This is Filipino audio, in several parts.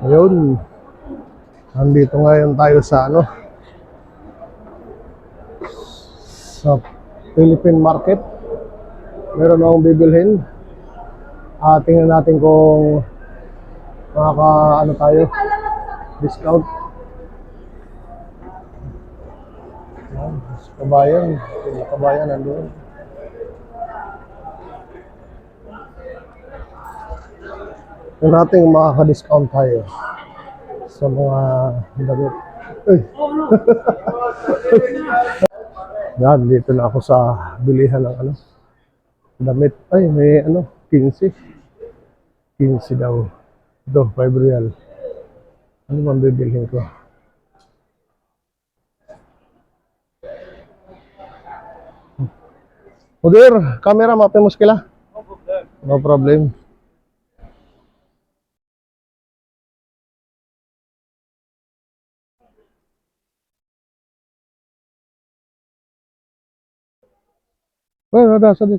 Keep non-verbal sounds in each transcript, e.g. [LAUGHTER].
Ayun. Nandito ngayon tayo sa ano? Sa Philippine Market. Meron akong bibilhin. Ah, tingnan natin kung makaka ano tayo discount. Yan, sa kabayan. Kabayan nandun. Yung natin makaka-discount tayo sa mga damit. Uy. [LAUGHS] Yan, dito na ako sa bilihan ng ano. Damit. Ay, may ano, 15. 15 daw. Ito, 5 real. Ano bang bibilhin ko? Udir, camera, mapin muskila. No problem. Well, ada Saudi.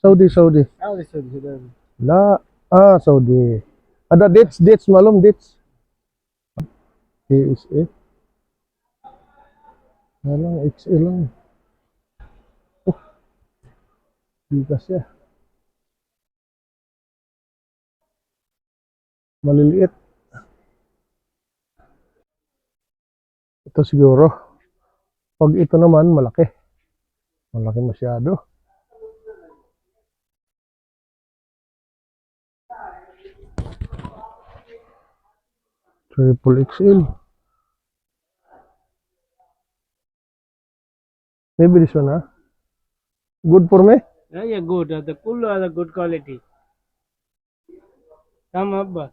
Saudi, Saudi. Saudi, Saudi. La, ah, Saudi. Ada dates, dates, malum dates. PSA. Walang XL lang. Oh. Bigas ya. Maliliit. Ito siguro. Pag ito naman, malaki. Malaki masyado. Triple XL. Maybe this one, huh? Good for me? Yeah, yeah, good. Uh, the cool are the good quality. Come up, uh,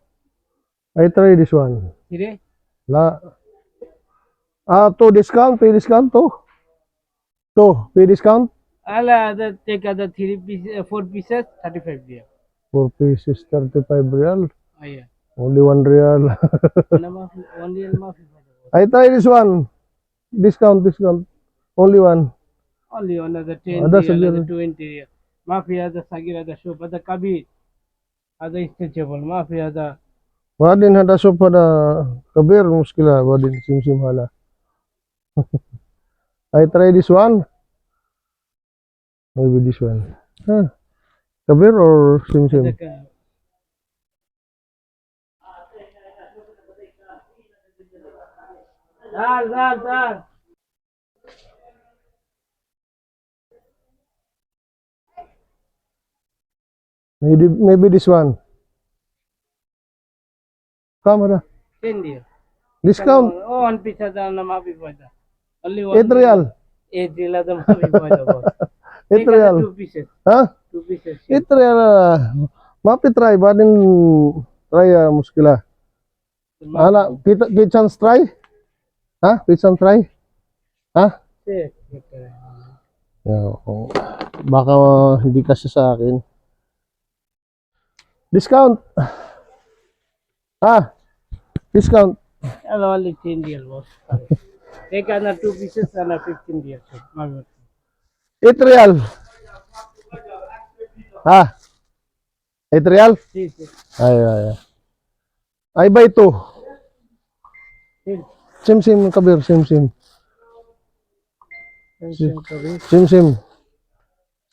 I try this one. here. La. Ah, to discount, pay discount to. To, pay discount. All other take other three pieces, uh, four pieces, thirty-five there. Four pieces, 35 real. Oh yeah. Only one real. One of one real. I try this one. Discount, discount. Only one. Only another ten Other real, severe. other twenty real. Mafia the Sagira the shop, other Kabir, other stretchable. Mafia the Wadin hada so pada kabir muskila wadin sim sim hala. [LAUGHS] I try this one. Maybe this one. Huh. Kabir or sim sim? The uh, Dal, dal, dal. Maybe, maybe this one. Kamera. Ten deal. Discount. Oh, one piece of the Mafi Boyda. Only one. 8 real. Eight real of the Mafi Boyda. boss. [LAUGHS] 8 Take other real. two pieces. Huh? Two pieces. 8 real. ah. Mapi try. Badin try ah, muskila. Ala, kita, kita chance try? Ha? Kita chance try? Ha? Yeah, oo. baka hindi kasi sa akin. Discount. Ah. Discount. Hello, only ten deal, boss. [LAUGHS] Take another two pieces and a fifteen deal. sir. My bad. 8 real. Ha? 8 real? See, see. Ay, ay, ay. Ay, buy two. See. Sim, sim, kabir, sim, sim. You, Kabir. Sim, sim.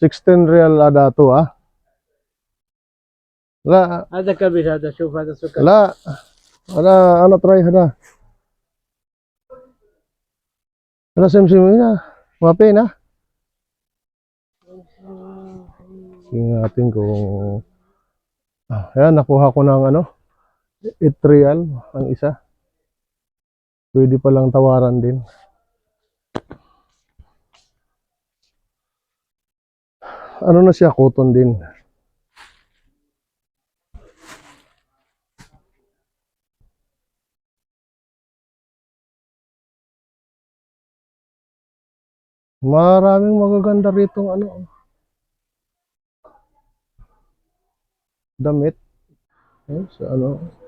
16 real ada to, ah. La, Ada Kabir, ada Shuf, ada Sukar. la. Ada, ano, try, ada. Ada, sim, sim, na. Mapi na. Tingnan natin kung... Ah, ayan, nakuha ko ng ano, 8 real ang isa. Pwede palang tawaran din. Ano na siya, cotton din. Maraming magaganda rito ano. Damit. Eh, sa ano.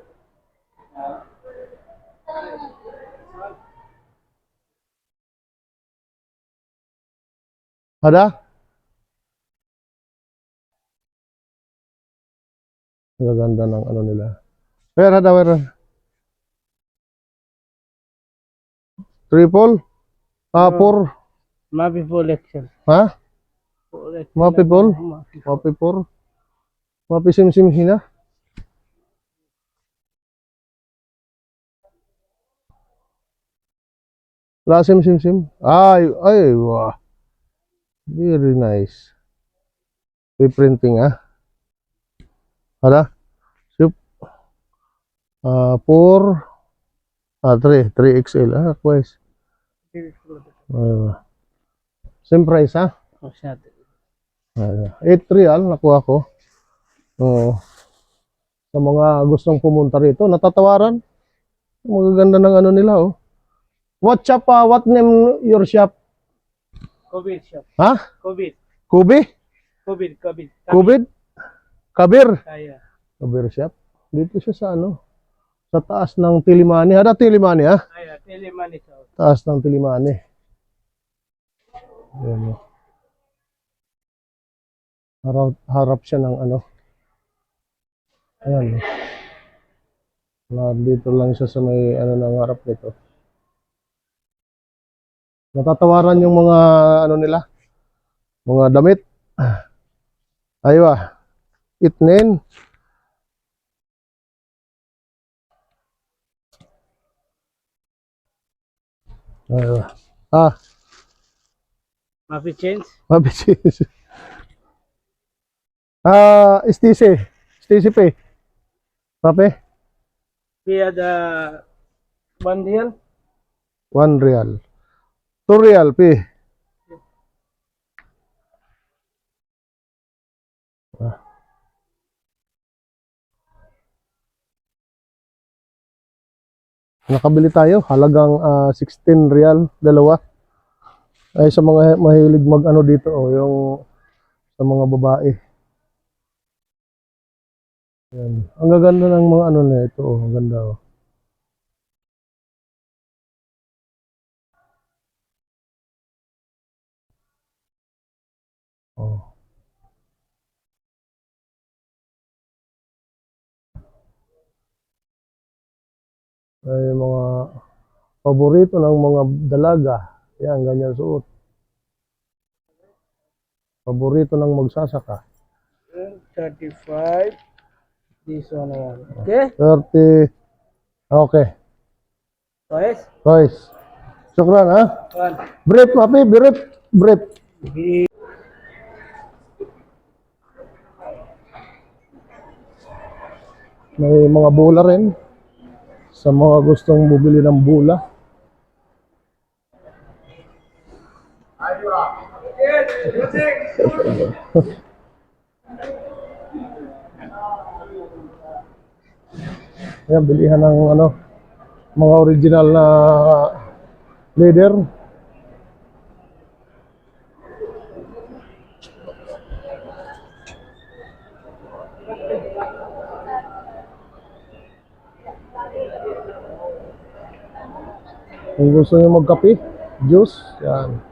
Ada? Nagaganda ng ano nila. Where ada, where? Triple? Ah, oh. four? Mapi po lecture. Ha? Mapi po? Mapi po? Mapi sim-sim hina? La sim-sim-sim? Ay, ay, wah. Very nice. Reprinting, ah. Hala? Soup. Ah, four, ah, three, 3XL, ah, quest. Ah, same price, ah. Oh, shit. Ah, 8 real nakuha ko. Oo. Sa mga gustong pumunta rito, natatawaran. Magaganda ng ano nila, oh. What shop, ah, what name your shop? COVID shop. Ha? COVID. Kubi? COVID. COVID. Kubid? Kabir? Kaya. Kabir shop? Dito siya sa ano? Sa taas ng Tilimani. Hada Tilimani, ha? Kaya. Telemani sa Taas ng Tilimani. Ayan, oh. Harap, harap siya ng ano. Ayan. oh. Nandito lang siya sa may ano ng harap nito. Natatawaran yung mga ano nila. Mga damit. Aywa. Itnin. Aywa. Ah, Mapi change. mabis. Ah, Stacy. Stacy P. Pape? Kaya the one real. One real. Two real, P. Nakabili tayo, halagang ah, 16 real, dalawa. Ay sa mga mahilig mag ano dito, oh, yung sa mga babae. Yan. Ang gaganda ng mga ano na ito, oh, ang ganda oh. Oh. Ay, mga paborito ng mga dalaga. Yan, ganyan suot. Paborito ng magsasaka. 35. This one one. Okay? 30. Okay. Guys. Guys. Shukran, ha? One. Brief, papi. Brief. Brief. May mga bola rin. Sa mga gustong bumili ng bola. [LAUGHS] Ayan, bilihan ng ano, mga original na leader. Kung gusto nyo magkape, juice, yan.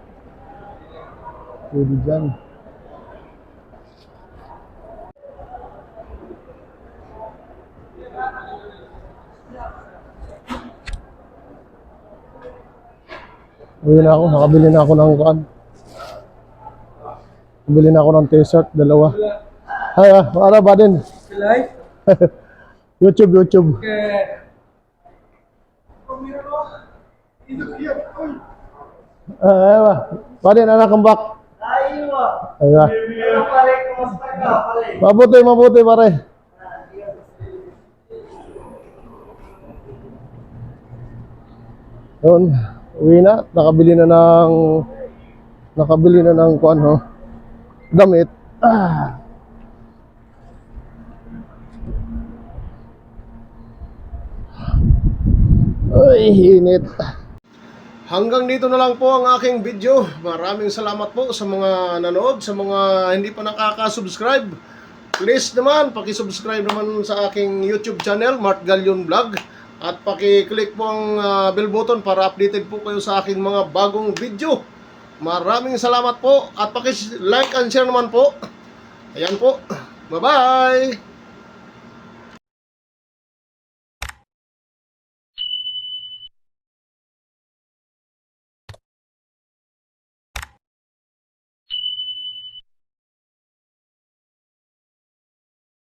Pwede dyan. Uwi na ako, nakabili na ako ng kan. Bili na ako ng t-shirt, dalawa. Hay ah, para ba din? [LAUGHS] YouTube, YouTube. Ah, ay ba. Pa din, anak kambak. Ay ba. Mabuti, mabuti pare. Yun, uwi na, nakabili na ng nakabili na ng kuan ho. Damit. Ah. Ay, init. Hanggang dito na lang po ang aking video. Maraming salamat po sa mga nanood, sa mga hindi pa nakaka-subscribe. Please naman, paki-subscribe naman sa aking YouTube channel, Mart Galion Vlog. At paki-click po ang ah, bell button para updated po kayo sa aking mga bagong video. Maraming salamat po at paki-like and share naman po. Ayan po. Bye-bye!